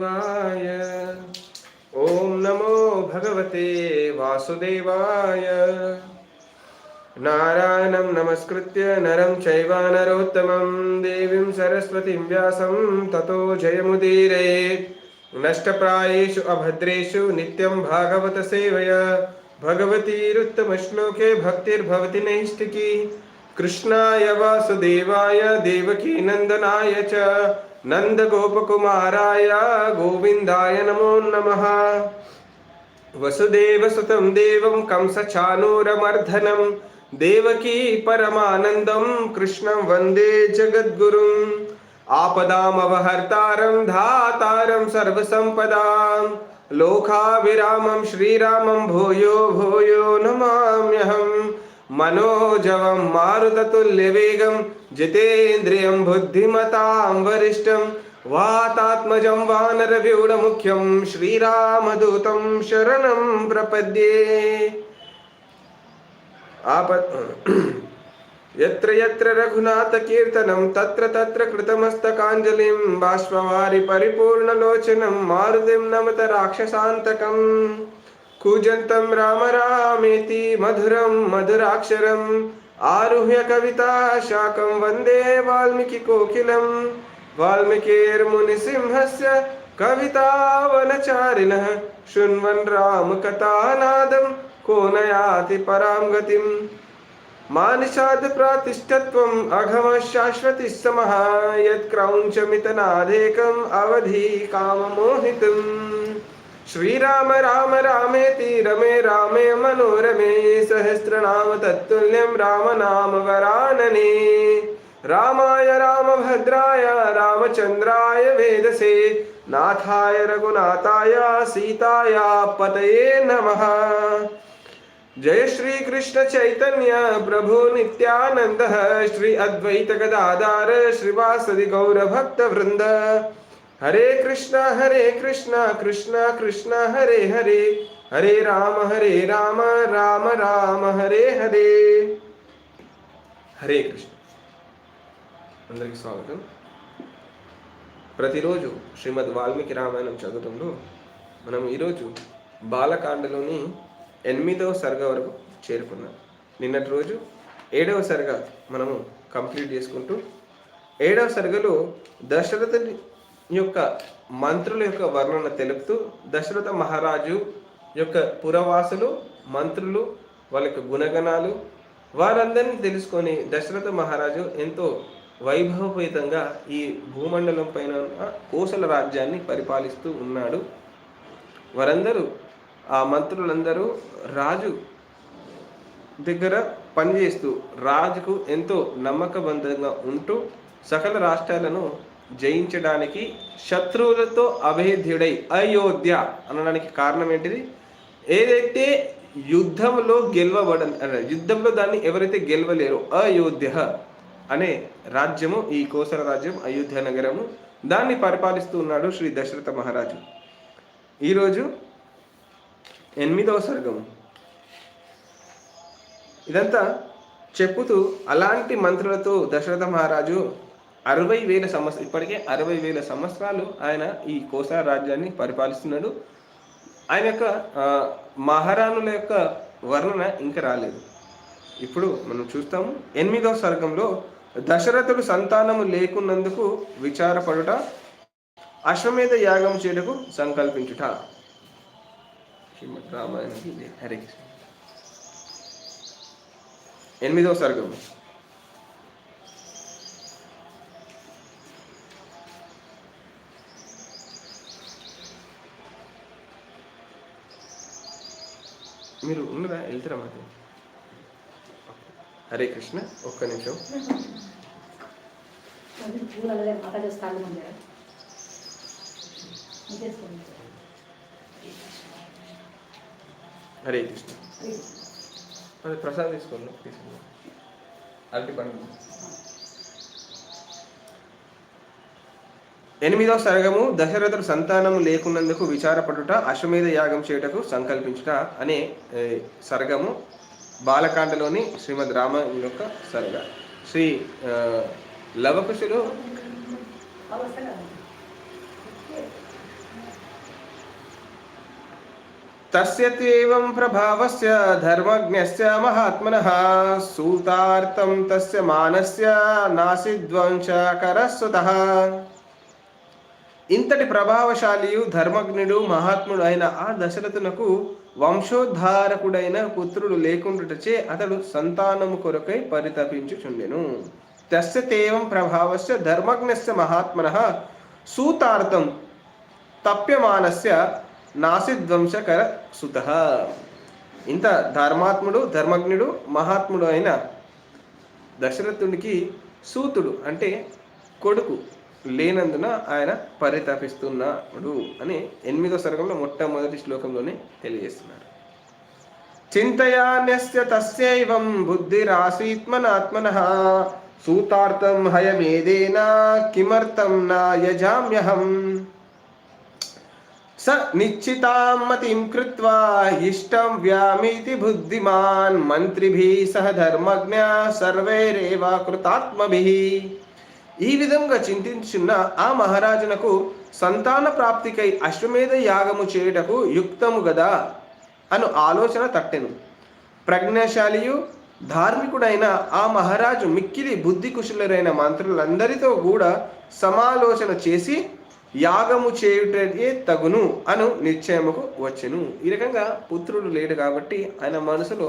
वाय ॐ नमो भगवते वासुदेवाय। नारायणं नमस्कृत्य नरं चैव नरोत्तमं। देवीं सरस्वतीं व्यासं ततो जयमुदीरयेत् नष्टप्रायेषु अभद्रेषु नित्यं भागवतसेवय भगवतीरुत्तमश्लोके भक्तिर्भवति नैष्टिकी कृष्णाय वासुदेवाय देवकी नन्दनाय च। नन्दगोपकुमाराय गोविन्दाय नमो नमः। वसुदेवसुतं देवं कंसचानूरमर्दनं, देवकी परमानन्दं, कृष्णं वंदे जगद्गुरुम् आपदामवहर्तारं, धातारं सर्वसम्पदां, लोकाभिरामं, श्रीरामं, भूयो भूयो नमाम्यहम्। మనోజవం మారుతతుల్యవేగం జితేంద్రియం బుద్ధిమతాం వరిష్టం వాతాత్మజం వానరవ్యూఢముఖ్యం శ్రీరామదూతం శరణం ప్రపద్యే. ఆపత్ ఎత్ర ఎత్ర రఘునాథ కీర్తనం తత్ర తత్ర కృతమస్తకాంజలిం బాష్పవారి పరిపూర్ణలోచనం మారుతిం నమత రాక్షసాంతకం. कूजन्तं राम रामेति मधुरं मधुराक्षरम्। आरुह्य कविता शाकं वंदे वाल्मीकिकोकिलं वाल्मीकिर्मुनिसिंहस्य कवितावनचारिणः। शृण्वन् रामकथानादं को न याति परां गतिम्। मानिषाद् प्रातिष्ठत्वम् अघमः शाश्वतिः समः यत्क्रौञ्चमितनादेकम् अवधि काममोहितम् श्रीराम राम रामेति रमे रामे मनोरमे सहस्रनाम राम नाम वरानने। रामाय रामभद्राय रामचन्द्राय वेदसे, नाथाय रघुनाथाय सीताया पतये नमः। जय श्री कृष्ण चैतन्य प्रभु नित्यानंद श्री अद्वैत गदाधार, श्रीवासदि गौर भक्त वृंद హరే కృష్ణ హరే కృష్ణ కృష్ణ కృష్ణ హరే హరే. హరే రామ హరే రామ రామ రామ హరే హరే. హరే కృష్ణ. అందరికి స్వాగతం. ప్రతిరోజు శ్రీమద్ వాల్మీకి రామాయణం చదవటంలో మనం ఈరోజు బాలకాండలోని ఎనిమిదవ సర్గ వరకు చేరుకున్నాం. నిన్నటి రోజు ఏడవ సరిగా మనము కంప్లీట్ చేసుకుంటూ ఏడవ సరిగలో దశరథుని యొక్క మంత్రుల యొక్క వర్ణన తెలుపుతూ దశరథ మహారాజు యొక్క పురవాసులు మంత్రులు వాళ్ళ యొక్క గుణగణాలు వారందరినీ తెలుసుకొని దశరథ మహారాజు ఎంతో వైభవపేతంగా ఈ భూమండలం పైన కోసల రాజ్యాన్ని పరిపాలిస్తూ ఉన్నాడు. వారందరూ ఆ మంత్రులందరూ రాజు దగ్గర పనిచేస్తూ రాజుకు ఎంతో నమ్మకబంధంగా ఉంటూ సకల రాష్ట్రాలను జయించడానికి శత్రువులతో అభేద్యుడై అయోధ్య అనడానికి కారణం ఏంటిది? ఏదైతే యుద్ధంలో గెలవబడ యుద్ధంలో దాన్ని ఎవరైతే గెలవలేరో అయోధ్య అనే రాజ్యము ఈ కోసల రాజ్యం అయోధ్య నగరము దాన్ని పరిపాలిస్తూ ఉన్నాడు శ్రీ దశరథ మహారాజు. ఈరోజు ఎనిమిదవ సర్గము ఇదంతా చెప్పుతూ అలాంటి మంత్రులతో దశరథ మహారాజు అరవై వేల సంవత్సరం ఇప్పటికే అరవై వేల సంవత్సరాలు ఆయన ఈ కోసల రాజ్యాన్ని పరిపాలిస్తున్నాడు. ఆయన యొక్క మహారాణుల యొక్క వర్ణన ఇంకా రాలేదు. ఇప్పుడు మనం చూస్తాము. ఎనిమిదవ సర్గంలో దశరథుడు సంతానము లేకున్నందుకు విచారపడుట అశ్వమేధ యాగం చేయుటకు సంకల్పించుట. రామాయణ హరే కృష్ణ. ఎనిమిదవ సర్గం మీరు ఉన్నదా వెళ్తారా మాకు? హరే కృష్ణ ఒక్క నిమిషం. హరే కృష్ణ. అది ప్రసాద్ తీసుకోండి తీసుకోండి. అరటి పండు. ఎనిమిదవ సర్గము దశరథుడు సంతానం లేకున్నందుకు విచారపడుట అశ్వమేధ యాగం చేయుటకు సంకల్పించుట అనే సర్గము బాలకాండలోని శ్రీమద్ రామ యొక్క సర్గ. శ్రీ లవకుశులు తస్యత్యేవం తస్య ప్రభావస్య ధర్మజ్ఞస్య మహాత్మనః సూతార్థం తస్య మానస్య నాసిధ్వంసకరస్వతః ఇంతటి ప్రభావశాలియు ధర్మజ్ఞుడు మహాత్ముడు అయిన ఆ దశరథునకు వంశోద్ధారకుడైన పుత్రుడు లేకుండాటచే అతడు సంతానము కొరకై పరితపించుచుండెను. తస్య తేవం ప్రభావస్య ధర్మజ్ఞస్య మహాత్మన సూతార్థం తప్యమానస్య నాసిధ్వంసకర సుత. ఇంత ధర్మాత్ముడు ధర్మజ్ఞుడు మహాత్ముడు అయిన దశరథునికి సూతుడు అంటే కొడుకు. లేనందున ఆయన పరితపిస్తున్నాడు అని ఎనిమిదో సర్గంలో మొట్టమొదటి శ్లోకంలోనే తెలియజేస్తున్నారు. చింతయాన్యస్య తస్యైవం బుద్ధిరాసీత్మనాత్మన సూతార్థం హయమేదేనా కిమర్థం నా యజామ్యహం స నిశ్చితాం మతిం కృత్వా ఇష్టం వ్యామితి బుద్ధిమాన్ మంత్రిభిः సహ ధర్మజ్ఞ సర్వైరేవ కృతాత్మభిः ఈ విధంగా చింతించున్న ఆ మహారాజునకు సంతాన ప్రాప్తికై అశ్వమేధ యాగము చేయుటకు యుక్తము గదా అను ఆలోచన తట్టెను. ప్రజ్ఞాశాలియు ధార్మికుడైన ఆ మహారాజు మిక్కిలి బుద్ధి కుశలురైన మంత్రులందరితో కూడా సమాలోచన చేసి యాగము చేయుటే తగును అను నిశ్చయముకు వచ్చెను. ఈ రకంగా పుత్రుడు లేడు కాబట్టి ఆయన మనసులో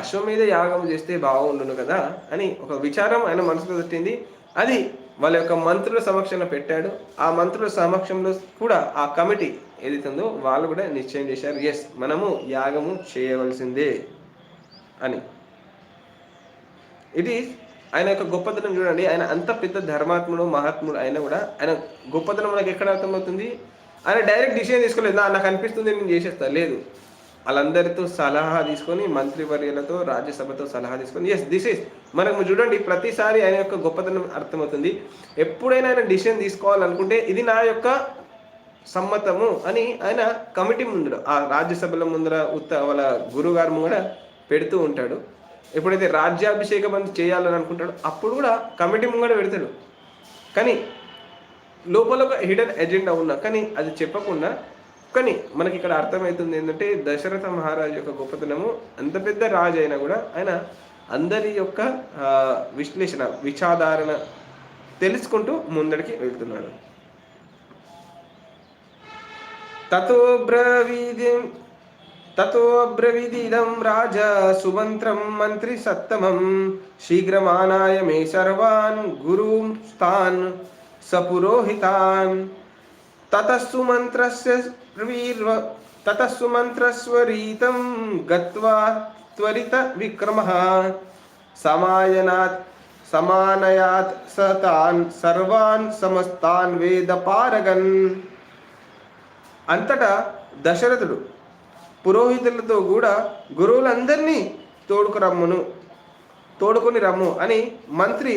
అశ్వమేధ యాగం చేస్తే బాగుండును కదా అని ఒక విచారం ఆయన మనసులో తట్టింది. అది వాళ్ళ యొక్క మంత్రుల సమక్షంలో పెట్టాడు. ఆ మంత్రుల సమక్షంలో కూడా ఆ కమిటీ ఏదైతుందో వాళ్ళు కూడా నిశ్చయం చేశారు. ఎస్ మనము యాగము చేయవలసిందే అని. ఇది ఆయన యొక్క గొప్పతనం చూడండి. ఆయన అంత పెద్ద ధర్మాత్ముడు మహాత్ముడు అయినా కూడా ఆయన గొప్పతనం మనకు ఎక్కడ అర్థమవుతుంది? ఆయన డైరెక్ట్ డిసిజన్ తీసుకోలేదు. నాకు అనిపిస్తుంది నేను చేసేస్తా. లేదు. వాళ్ళందరితో సలహా తీసుకొని మంత్రివర్యులతో రాజ్యసభతో సలహా తీసుకొని ఎస్ దిస్ ఇస్ మనకు చూడండి ప్రతిసారి ఆయన యొక్క గొప్పతనం అర్థమవుతుంది. ఎప్పుడైనా ఆయన డిసిషన్ తీసుకోవాలనుకుంటే ఇది నా యొక్క సమ్మతము అని ఆయన కమిటీ ముందర ఆ రాజ్యసభల ముందర ఉత్త వాళ్ళ గురుగారు ముందర పెడుతూ ఉంటాడు. ఎప్పుడైతే రాజ్యాభిషేకం అని చేయాలని అనుకుంటాడో అప్పుడు కూడా కమిటీ ముంగడ పెడతాడు. కానీ లోపల ఒక హిడెన్ ఎజెండా ఉన్నా కానీ అది చెప్పకుండా కానీ మనకి ఇక్కడ అర్థమవుతుంది ఏంటంటే దశరథ మహారాజు యొక్క గొప్పతనము అంత పెద్ద రాజు అయినా కూడా ఆయన అందరి యొక్క విశ్లేషణ విచాధారణ తెలుసుకుంటూ ముందడికి వెళ్తున్నాడు. తతో బ్రవీది తతో బ్రవీదిదం రాజా సుమంత్రం మంత్రి సత్తమం శీఘ్రమానాయ మే సర్వాన్ గురుం స్థాన్ సపురోహితాన్. తతస్సు మంత్రస్య వీర్వ తతస్సు మంత్రస్వరీతం గత్వా త్వరిత విక్రమ సమాయనాత్ సమానయాత్ సతాన్ సర్వాన్ సమస్తాన్ వేద పారగన్ అంతటా దశరథుడు పురోహితులతో కూడా గురువులందరినీ తోడుకు రమ్మును తోడుకొని రమ్ము అని మంత్రి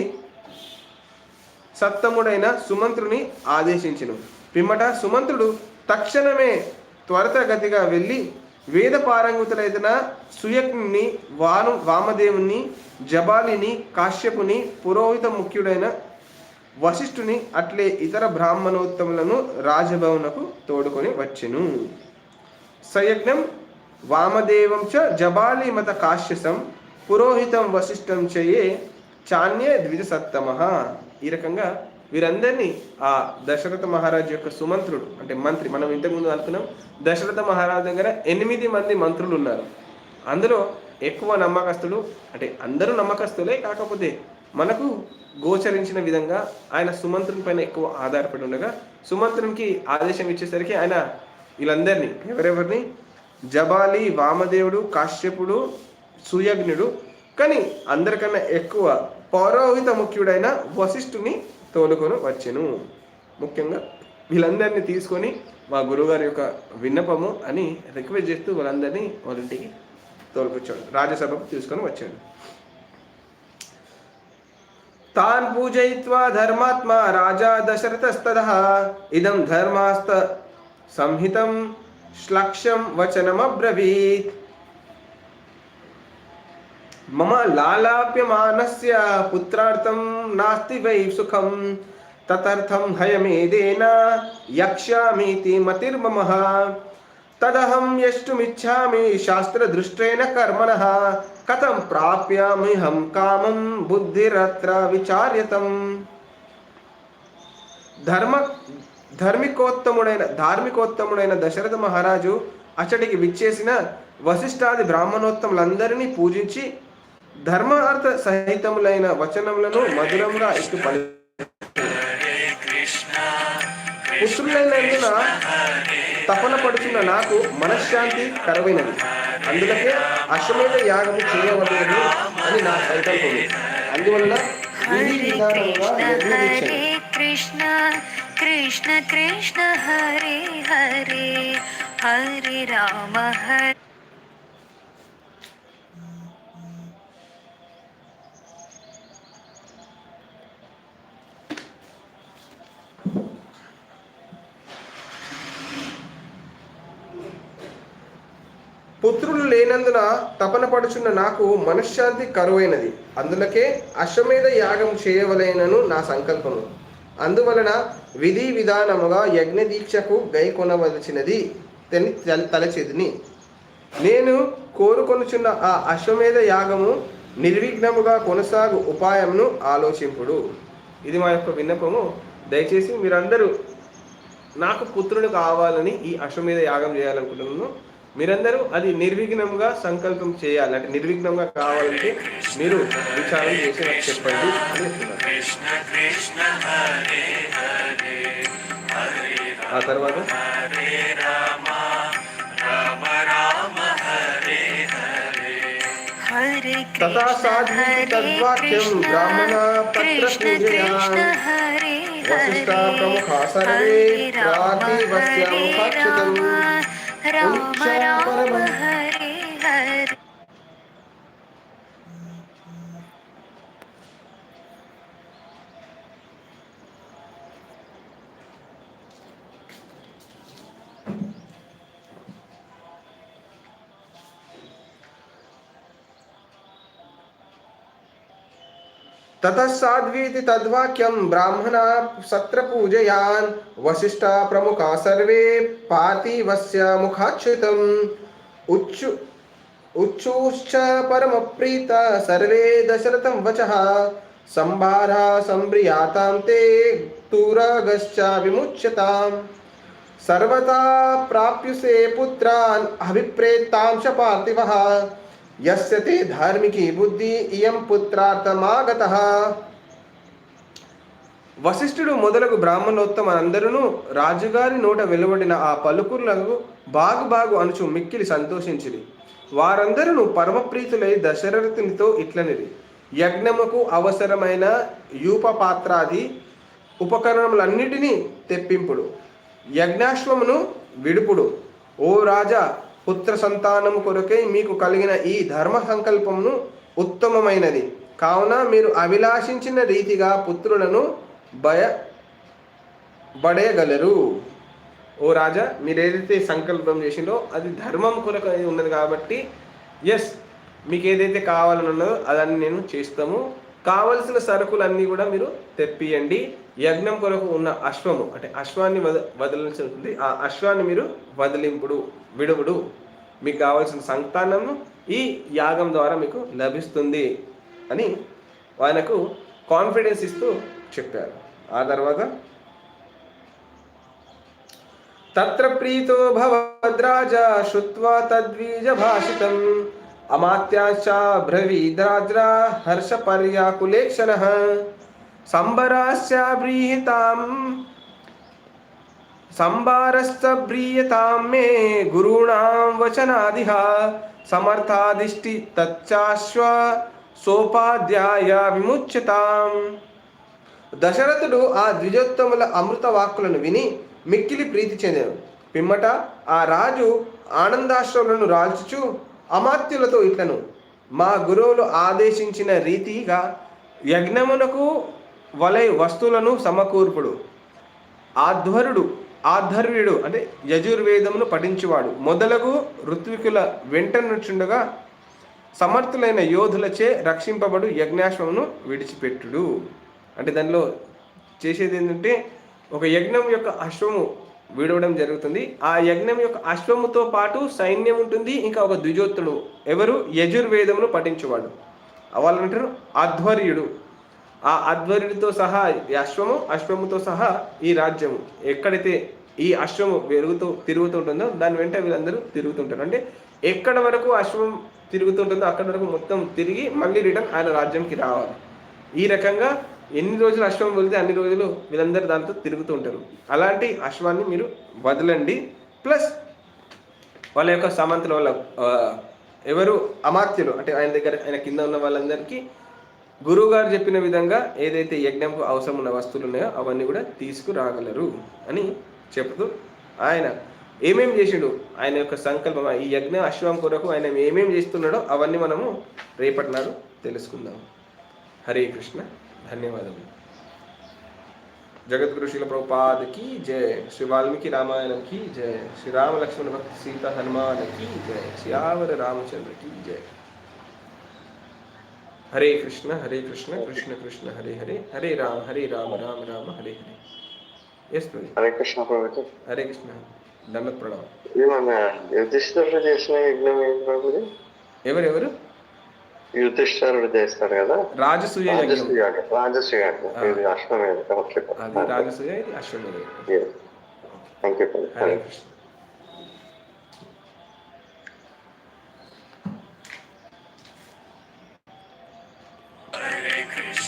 సత్తముడైన సుమంత్రుని ఆదేశించను. పిమ్మట సుమంతుడు తక్షణమే త్వరితగతిగా వెళ్ళి వేద పారంగుతులైన సుయజ్ఞుని వాను వామదేవుని జబాలిని కాశ్యపుని పురోహిత ముఖ్యుడైన వశిష్ఠుని అట్లే ఇతర బ్రాహ్మణోత్తములను రాజభవనకు తోడుకొని వచ్చెను. సయజ్ఞం వామదేవం చ జబాలి మత కాశ్యసం పురోహితం వశిష్టం చేయే చాన్యే ద్విజసత్తమ ఈ రకంగా వీరందరినీ ఆ దశరథ మహారాజు యొక్క సుమంత్రుడు అంటే మంత్రి మనం ఇంతకుముందు అనుకున్నాం దశరథ మహారాజు దగ్గర ఎనిమిది మంది మంత్రులు ఉన్నారు. అందులో ఎక్కువ నమ్మకస్తులు అంటే అందరూ నమ్మకస్తులే కాకపోతే మనకు గోచరించిన విధంగా ఆయన సుమంత్రుని పైన ఎక్కువ ఆధారపడి ఉండగా సుమంత్రునికి ఆదేశం ఇచ్చేసరికి ఆయన వీళ్ళందరినీ ఎవరెవరిని? జబాలి వామదేవుడు కాశ్యపుడు సుయజ్ఞుడు కానీ అందరికన్నా ఎక్కువ పౌరోహిత ముఖ్యుడైన వశిష్ఠుని తోలుకొని వచ్చెను. ముఖ్యంగా వీళ్ళందరినీ తీసుకొని మా గురువుగారి యొక్క విన్నపము అని రిక్వెస్ట్ చేస్తూ వాళ్ళందరినీ వాళ్ళ ఇంటికి తోలుకొచ్చాడు. రాజ్యసభకు తీసుకొని వచ్చాడు. తాన్ పూజయిత్వా ధర్మాత్మ రాజా దశరథస్తద. ఇదం ధర్మాస్త సంహితం శ్లక్ష్యం వచనమబ్రవీత్. మమ లాలాప్యమానస్య పుత్రార్థం నాస్తి వై సుఖం తదర్థం హయమేదేన యక్ష్యామీతి మతిర్మమ తదహం యష్టుమిచ్చామి శాస్త్రదృష్టేన కర్మణ కథం ప్రాప్యామిహం కామం బుద్ధిరత్ర విచార్యతం ధర్మ ధర్మికోత్తముడైన ధార్మికోత్తముడైన దశరథ మహారాజు అచ్చడికి విచ్చేసిన వశిష్ఠాది బ్రాహ్మణోత్తములందరినీ పూజించి ధర్మ అర్థ సహితములైన వచనములను మధురంగా ఇటు పలి పుత్రులైనందున తపన పడుతున్న నాకు మనశ్శాంతి కరవైనది. అందులకే అశ్వమేధ యాగము చేయవలేదు అని నా సంకల్పము అందువల్ల కృష్ణ కృష్ణ కృష్ణ హరే హరే హరి రామ హరి లేనందున తపన పడుచున్న నాకు మనశ్శాంతి కరువైనది. అందులకే అశ్వమేధ యాగం చేయవలైనను నా సంకల్పము. అందువలన విధి విధానముగా యజ్ఞ దీక్షకు గై కొనవలసినది తలచేదిని తల- నేను కోరుకొనుచున్న ఆ అశ్వమేధ యాగము నిర్విఘ్నముగా కొనసాగు ఉపాయమును ఆలోచింపుడు. ఇది మా యొక్క విన్నపము. దయచేసి మీరందరూ నాకు పుత్రుడు కావాలని ఈ అశ్వమేధ యాగం చేయాలనుకుంటున్నాను. మీరందరూ అది నిర్విఘ్నంగా సంకల్పం చేయాలి అంటే నిర్విఘ్నంగా కావాలంటే మీరు విచారం చేసి నాకు చెప్పండి అని చెప్తున్నారు ఆ తర్వాత हरे तथा कृष्ण साध्वी हरे तद्वाक्यं कृष्ण ब्राह्मणा कृष्ण पत्रपूजया कृष्ण हरे वसिष्ठा हरे प्रमुखा सर्वे हरे राम प्रातिवस्या हरे मुखाक्षतम् राम राम ततः साध्वीति तद्वाक्यं ब्राह्मणा सत्र पूजयान् वसिष्ठा प्रमुखा सर्वे पार्थिवस्य मुखाच्युतम् उच्चु उच्चूश्च परमप्रीता सर्वे दशरथं वचः। सम्भारा सम्प्रियातां ते तुरगश्च विमुच्यताम्। सर्वथा प्राप्युसे पुत्रान् अभिप्रेतां च पार्थिवः। यस्य ते धार्मिकी बुद्धि इयं పుత్రార్థమాగతః వశిష్ఠుడు మొదలగు బ్రాహ్మణోత్తమ అందరూ రాజుగారి నోట వెలువడిన ఆ పలుకులకు బాగు బాగు అనుచు మిక్కిలి సంతోషించిరి వారందరూ పరమప్రీతులై దశరథునితో ఇట్లనిరి యజ్ఞముకు అవసరమైన యూపపాత్రాది ఉపకరణములన్నిటినీ తెప్పింపుడు యజ్ఞాశ్వమును విడుపుడు ఓ రాజా పుత్ర సంతానము కొరకై మీకు కలిగిన ఈ ధర్మ సంకల్పమును ఉత్తమమైనది. కావున మీరు అభిలాషించిన రీతిగా పుత్రులను భయ బడేయగలరు. ఓ రాజా మీరు ఏదైతే సంకల్పం చేసిందో అది ధర్మం కొరకు ఉన్నది కాబట్టి ఎస్ మీకు ఏదైతే కావాలని ఉన్నదో అదన్నీ నేను చేస్తాము. కావలసిన సరుకులన్నీ కూడా మీరు తెప్పియండి. యజ్ఞం కొరకు ఉన్న అశ్వము అంటే అశ్వాన్ని వద వదలాల్సి ఉంటుంది ఆ అశ్వాన్ని మీరు వదిలింపుడు విడువుడు. మీకు కావాల్సిన సంతానము ఈ యాగం ద్వారా మీకు లభిస్తుంది అని ఆయనకు కాన్ఫిడెన్స్ ఇస్తూ చెప్పారు. ఆ తర్వాత తత్ర ప్రీతో భవద్రాజ శుత్వా తద్వీజ భాషితం అమాత్యాశ్చ బ్రవీద్రాజ్రా హర్ష పర్యాకులేక్షణ. సంబరాశ్చాబ్రీహితాం బ్రీహితాం మే గురూణాం వచనాదిహ సమర్థాదిష్టి తచ్చాశ్వ సోపాధ్యాయ విముచ్యతాం. దశరథుడు ఆ ద్విజోత్తముల అమృత వాక్కులను విని మిక్కిలి ప్రీతి చెందాడు. పిమ్మట ఆ రాజు ఆనందాశ్రములను రాల్చుచు అమాత్యులతో ఇట్లను మా గురువులు ఆదేశించిన రీతిగా యజ్ఞమునకు వలై వస్తువులను సమకూర్పుడు. ఆధ్వరుడు ఆధర్యుడు అంటే యజుర్వేదమును పఠించువాడు. మొదలగు ఋత్వికుల వెంట నుంచుండగా సమర్థులైన యోధులచే రక్షింపబడు యజ్ఞాశ్వమును విడిచిపెట్టుడు. అంటే దానిలో చేసేది ఏంటంటే ఒక యజ్ఞం యొక్క అశ్వము విడవడం జరుగుతుంది. ఆ యజ్ఞం యొక్క అశ్వముతో పాటు సైన్యం ఉంటుంది. ఇంకా ఒక ద్విజోత్తుడు ఎవరు? యజుర్వేదమును పఠించేవాడు. వాళ్ళు అంటారు ఆ అధ్వర్యుడితో సహా అశ్వము అశ్వముతో సహా ఈ రాజ్యము ఎక్కడైతే ఈ అశ్వము పెరుగుతూ తిరుగుతుంటుందో దాని వెంట వీళ్ళందరూ తిరుగుతుంటారు. అంటే ఎక్కడ వరకు అశ్వం తిరుగుతుంటుందో అక్కడ వరకు మొత్తం తిరిగి మళ్ళీ రిటర్న్ ఆయన రాజ్యంకి రావాలి. ఈ రకంగా ఎన్ని రోజులు అశ్వం వెళితే అన్ని రోజులు వీళ్ళందరూ దాంతో తిరుగుతూ ఉంటారు. అలాంటి అశ్వాన్ని మీరు వదలండి. ప్లస్ వాళ్ళ యొక్క సామంతుల వాళ్ళ ఎవరు అమాత్యులు అంటే ఆయన దగ్గర ఆయన కింద ఉన్న వాళ్ళందరికీ గురువు గారు చెప్పిన విధంగా ఏదైతే యజ్ఞంకు అవసరం ఉన్న వస్తువులు ఉన్నాయో అవన్నీ కూడా తీసుకురాగలరు అని చెప్తూ ఆయన ఏమేం చేసాడు? ఆయన యొక్క సంకల్పం ఈ యజ్ఞ అశ్వం కొరకు ఆయన ఏమేమి చేస్తున్నాడో అవన్నీ మనము రేపటి నాడు తెలుసుకుందాం. హరే కృష్ణ. ధన్యవాదములు. జగద్గురు శిల ప్రభుపాదకి జయ శ్రీ వాల్మీకి రామాయణంకి జయ శ్రీ రామలక్ష్మణ భక్తి సీత హనుమానకి జయ శ్రీ రామచంద్రకి జయ హరే కృష్ణ హరే కృష్ణ కృష్ణ కృష్ణ హరే హరే హరే రామ హరే రామ రామ రామ హరే హరే. ఎస్ హరే కృష్ణ హరే కృష్ణ. దండత్ ప్రణామం. యుధిష్ఠరుడు చేసిన యజ్ఞం ఏంటి ఎవరు ఎవరు యుధిష్ఠరుడు చేస్తారు కదా. రాజసూయ రాజసూయ రాజసూయ అశ్వమేధ. ఓకే. రాజసూయ అశ్వమేధ thank you Hare Krishna.